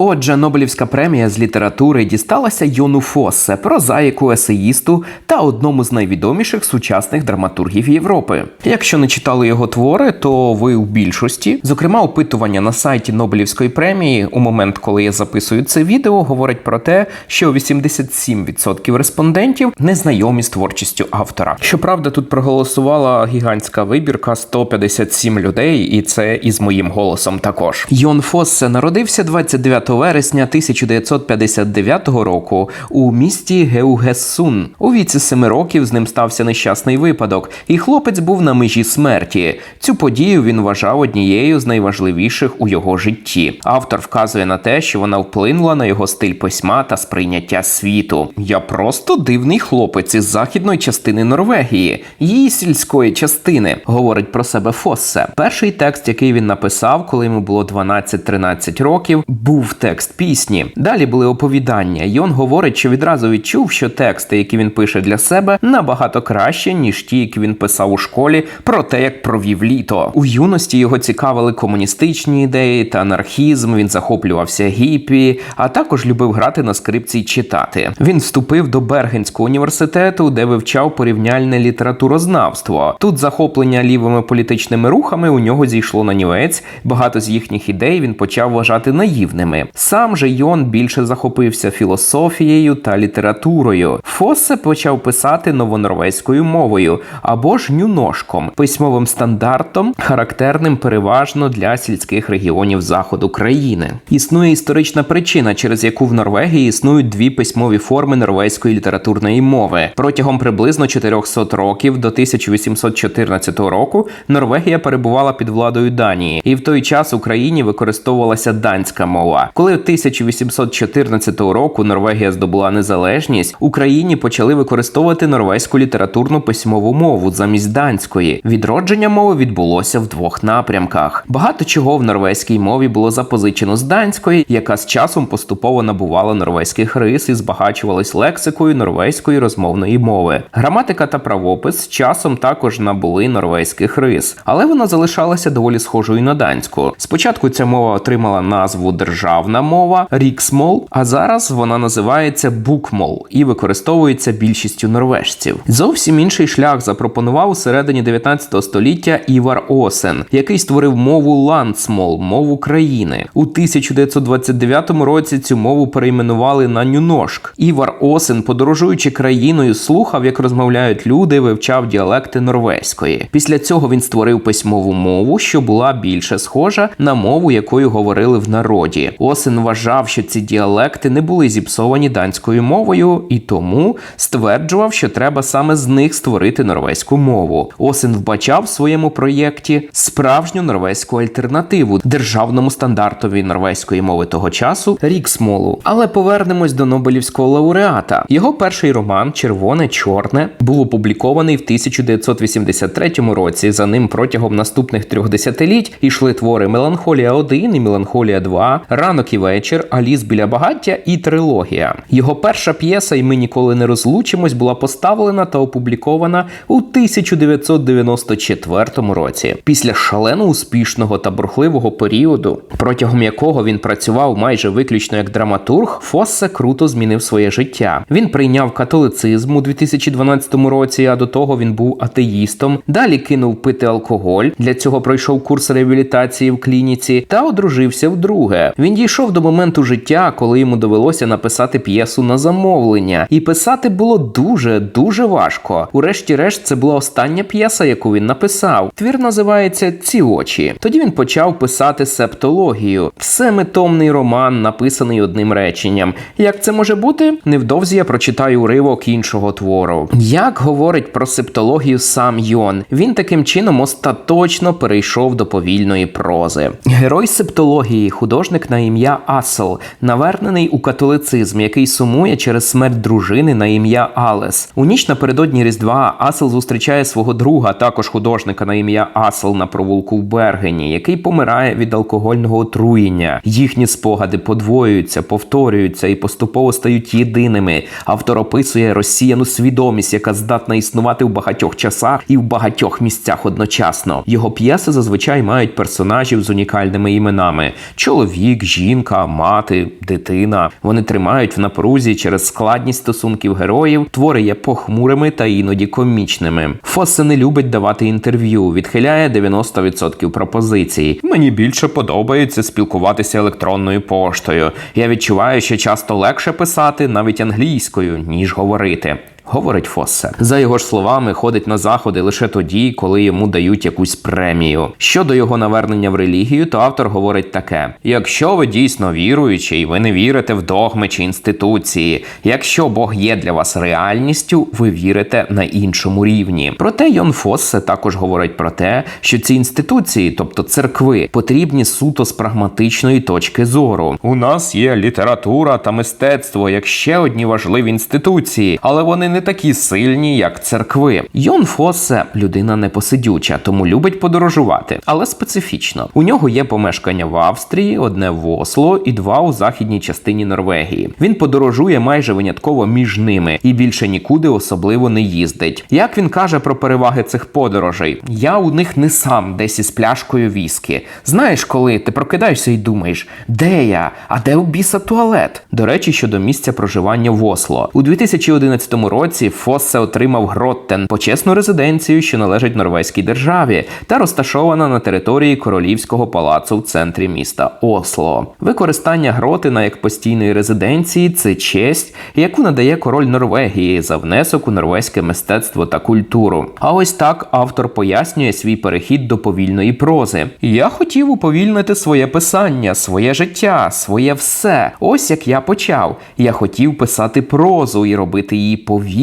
Отже, Нобелівська премія з літератури дісталася Йону Фоссе, прозаїку, есеїсту та одному з найвідоміших сучасних драматургів Європи. Якщо не читали його твори, то ви у більшості, зокрема, опитування на сайті Нобелівської премії у момент, коли я записую це відео, говорить про те, що 87% респондентів не знайомі з творчістю автора. Щоправда, тут проголосувала гігантська вибірка 157 людей, і це із моїм голосом також. Йон Фоссе народився 29 вересня 1959 року у місті Геугессун. У віці 7 років з ним стався нещасний випадок, і хлопець був на межі смерті. Цю подію він вважав однією з найважливіших у його житті. Автор вказує на те, що вона вплинула на його стиль письма та сприйняття світу. Я просто дивний хлопець із західної частини Норвегії, її сільської частини, говорить про себе Фоссе. Перший текст, який він написав, коли йому було 12-13 років, був текст пісні. Далі були оповідання. Йон говорить, що відразу відчув, що тексти, які він пише для себе, набагато краще, ніж ті, які він писав у школі, про те, як провів літо. У юності його цікавили комуністичні ідеї та анархізм. Він захоплювався гіпі, а також любив грати на скрипці й читати. Він вступив до Бергенського університету, де вивчав порівняльне літературознавство. Тут захоплення лівими політичними рухами у нього зійшло на нівець. Багато з їхніх ідей він почав вважати наївними. Сам же Йон більше захопився філософією та літературою. Фоссе почав писати новонорвезькою мовою або ж нюношком, письмовим стандартом, характерним переважно для сільських регіонів заходу країни. Існує історична причина, через яку в Норвегії існують дві письмові форми норвезької літературної мови. Протягом приблизно 400 років до 1814 року Норвегія перебувала під владою Данії, і в той час Україні використовувалася данська мова. Коли 1814 року Норвегія здобула незалежність, Україні почали використовувати норвезьку літературну письмову мову замість данської. Відродження мови відбулося в двох напрямках. Багато чого в норвезькій мові було запозичено з данської, яка з часом поступово набувала норвезьких рис і збагачувалась лексикою норвезької розмовної мови. Граматика та правопис з часом також набули норвезьких рис, але вона залишалася доволі схожою на данську. Спочатку ця мова отримала назву державна мова ріксмол, а зараз вона називається букмол і використовується більшістю норвежців. Зовсім інший шлях запропонував у середині 19 століття Івар Осен, який створив мову ландсмол, мову країни. У 1929 році цю мову перейменували на нюношк. Івар Осен, подорожуючи країною, слухав, як розмовляють люди, вивчав діалекти норвезької. Після цього він створив письмову мову, що була більше схожа на мову, якою говорили в народі. Осен вважав, що ці діалекти не були зіпсовані данською мовою, і тому стверджував, що треба саме з них створити норвезьку мову. Осен вбачав в своєму проєкті справжню норвезьку альтернативу державному стандартові норвезької мови того часу ріксмолу. Але повернемось до Нобелівського лауреата. Його перший роман Червоне чорне був опублікований в 1983 році. За ним протягом наступних трьох десятиліть ішли твори Меланхолія 1 і Меланхолія 2, Ранок і вечір, Аліс біля багаття і трилогія. Його перша п'єса, і ми ніколи не розлучимось, була поставлена та опублікована у 1994 році. Після шалено успішного та бурхливого періоду, протягом якого він працював майже виключно як драматург, Фоссе круто змінив своє життя. Він прийняв католицизм у 2012 році, а до того він був атеїстом. Далі кинув пити алкоголь. Для цього пройшов курс реабілітації в клініці та одружився вдруге. Він дійшов до моменту життя, коли йому довелося написати п'єсу на замовлення, і писати було дуже дуже важко. Урешті-решт, це була остання п'єса, яку він написав. Твір називається Ці очі. Тоді він почав писати септологію. Семитомний роман, написаний одним реченням. Як це може бути? Невдовзі я прочитаю уривок іншого твору. Як говорить про септологію сам Йон, він таким чином остаточно перейшов до повільної прози. Герой септології, художник на ім'я Асел, навернений у католицизм, який сумує через смерть дружини на ім'я Алес. У ніч напередодні Різдва Асел зустрічає свого друга, також художника на ім'я Асел на провулку в Бергені, який помирає від алкогольного отруєння. Їхні спогади подвоюються, повторюються і поступово стають єдиними. Автор описує розсіяну свідомість, яка здатна існувати в багатьох часах і в багатьох місцях одночасно. Його п'єси зазвичай мають персонажів з унікальними іменами: чоловік, жінка. Жінка, мати, дитина. Вони тримають в напрузі через складність стосунків героїв, твори є похмурими та іноді комічними. Фоссе не любить давати інтерв'ю, відхиляє 90% пропозицій. Мені більше подобається спілкуватися електронною поштою. Я відчуваю, що часто легше писати навіть англійською, ніж говорити. Говорить Фоссе. За його ж словами, ходить на заходи лише тоді, коли йому дають якусь премію. Щодо його навернення в релігію, то автор говорить таке: якщо ви дійсно віруючий, ви не вірите в догми чи інституції. Якщо Бог є для вас реальністю, ви вірите на іншому рівні. Проте Йон Фоссе також говорить про те, що ці інституції, тобто церкви, потрібні суто з прагматичної точки зору. У нас є література та мистецтво як ще одні важливі інституції, але вони не такі сильні, як церкви. Йон Фоссе людина непосидюча, тому любить подорожувати, але специфічно. У нього є помешкання в Австрії, одне в Осло і два у західній частині Норвегії. Він подорожує майже винятково між ними і більше нікуди особливо не їздить. Як він каже про переваги цих подорожей, я у них не сам десь із пляшкою віскі. Знаєш, коли ти прокидаєшся і думаєш, де я? А де у біса туалет? До речі, щодо місця проживання в Осло у 2011 році Фоссе отримав Гроттен почесну резиденцію, що належить норвезькій державі, та розташована на території королівського палацу в центрі міста Осло. Використання Гротина як постійної резиденції це честь, яку надає король Норвегії за внесок у норвезьке мистецтво та культуру. А ось так автор пояснює свій перехід до повільної прози. Я хотів уповільнити своє писання, своє життя, своє все. Ось як я почав. Я хотів писати прозу і робити її повільно.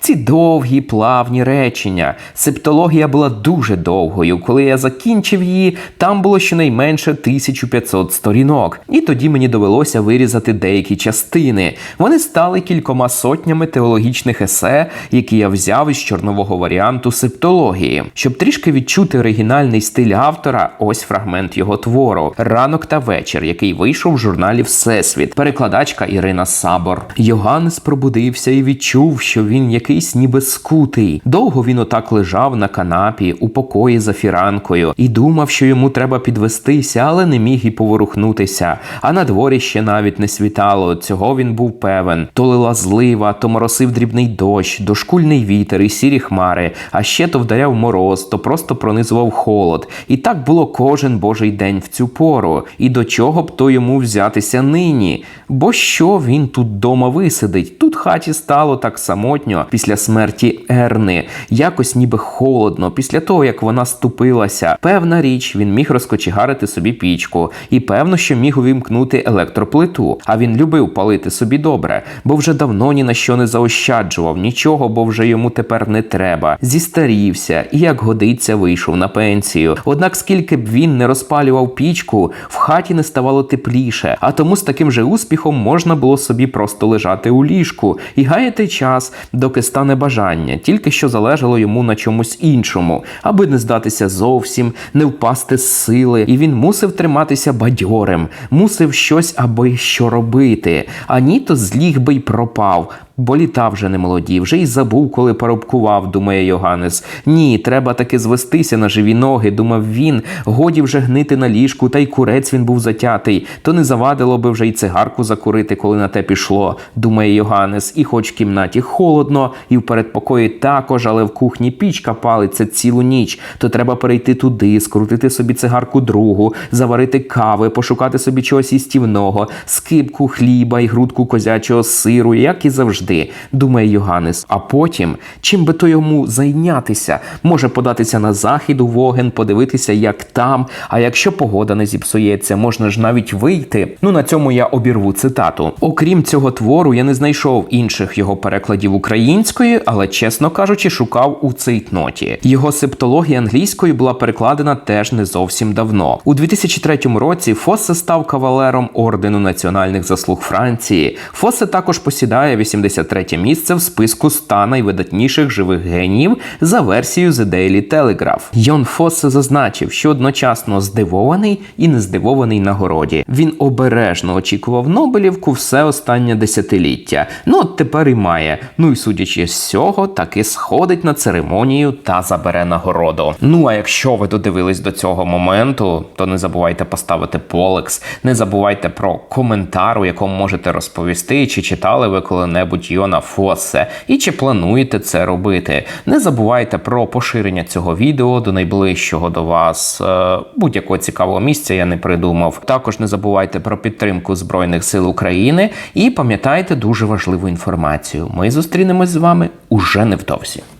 Ці довгі плавні речення. Септологія була дуже довгою. Коли я закінчив її, там було щонайменше 1500 сторінок. І тоді мені довелося вирізати деякі частини. Вони стали кількома сотнями теологічних есе, які я взяв із чорнового варіанту септології. Щоб трішки відчути оригінальний стиль автора, ось фрагмент його твору Ранок та вечір, який вийшов в журналі Всесвіт, перекладачка Ірина Сабор. Йоганнес пробудився і відчув, що він якийсь ніби скутий. Довго він отак лежав на канапі у покої за фіранкою і думав, що йому треба підвестися, але не міг і поворухнутися. А на дворі ще навіть не світало. Цього він був певен. То лила злива, то моросив дрібний дощ, дошкульний вітер і сірі хмари, а ще то вдаряв мороз, то просто пронизував холод. І так було кожен божий день в цю пору. І до чого б то йому взятися нині? Бо що він тут дома висидить? Тут хаті стало так самотньо після смерті Ерни, якось ніби холодно, після того як вона ступилася. Певна річ, він міг розкочегарити собі пічку, і певно, що міг увімкнути електроплиту. А він любив палити собі добре, бо вже давно ні на що не заощаджував нічого, бо вже йому тепер не треба. Зістарівся і, як годиться, вийшов на пенсію. Однак, скільки б він не розпалював пічку, в хаті не ставало тепліше, а тому з таким же успіхом можна було собі просто лежати у ліжку і гаяти час, доки стане бажання, тільки що залежало йому на чомусь іншому, аби не здатися зовсім, не впасти з сили, і він мусив триматися бадьорим, мусив щось аби що робити, а ні то зліг би й пропав. Бо літа вже не молоді, вже й забув, коли парубкував, думає Йоганнес. Ні, треба таки звестися на живі ноги, думав він. Годі вже гнити на ліжку, та й курець він був затятий. То не завадило би вже й цигарку закурити, коли на те пішло, думає Йоганнес. І хоч в кімнаті холодно, і в передпокої також, але в кухні пічка палиться цілу ніч, то треба перейти туди, скрутити собі цигарку другу, заварити кави, пошукати собі чогось істівного, скипку хліба і грудку козячого сиру, як і завжди завжди, думає Йоганнес. А потім, чим би то йому зайнятися, може податися на захід у воген, подивитися, як там. А якщо погода не зіпсується, можна ж навіть вийти. Ну на цьому я обірву цитату. Окрім цього твору, я не знайшов інших його перекладів української, але чесно кажучи, шукав у цейтноті. Його септологія англійською була перекладена теж не зовсім давно. У 2003 році Фоссе став кавалером ордену національних заслуг Франції. Фоссе також посідає 80 73 місце в списку 100 найвидатніших живих геніїв за версією The Daily Telegraph. Йон Фоссе зазначив, що одночасно здивований і не здивований нагороді. Він обережно очікував Нобелівку все останнє десятиліття. Ну от тепер і має. Ну і судячи з цього, таки сходить на церемонію та забере нагороду. Ну а якщо ви додивились до цього моменту, то не забувайте поставити полекс, не забувайте про коментар, у якому можете розповісти, чи читали ви коли-небудь Йона Фоссе, і чи плануєте це робити. Не забувайте про поширення цього відео до найближчого до вас е, будь-якого цікавого місця. Я не придумав. Також не забувайте про підтримку Збройних сил України і пам'ятайте дуже важливу інформацію. Ми зустрінемось з вами уже невдовзі.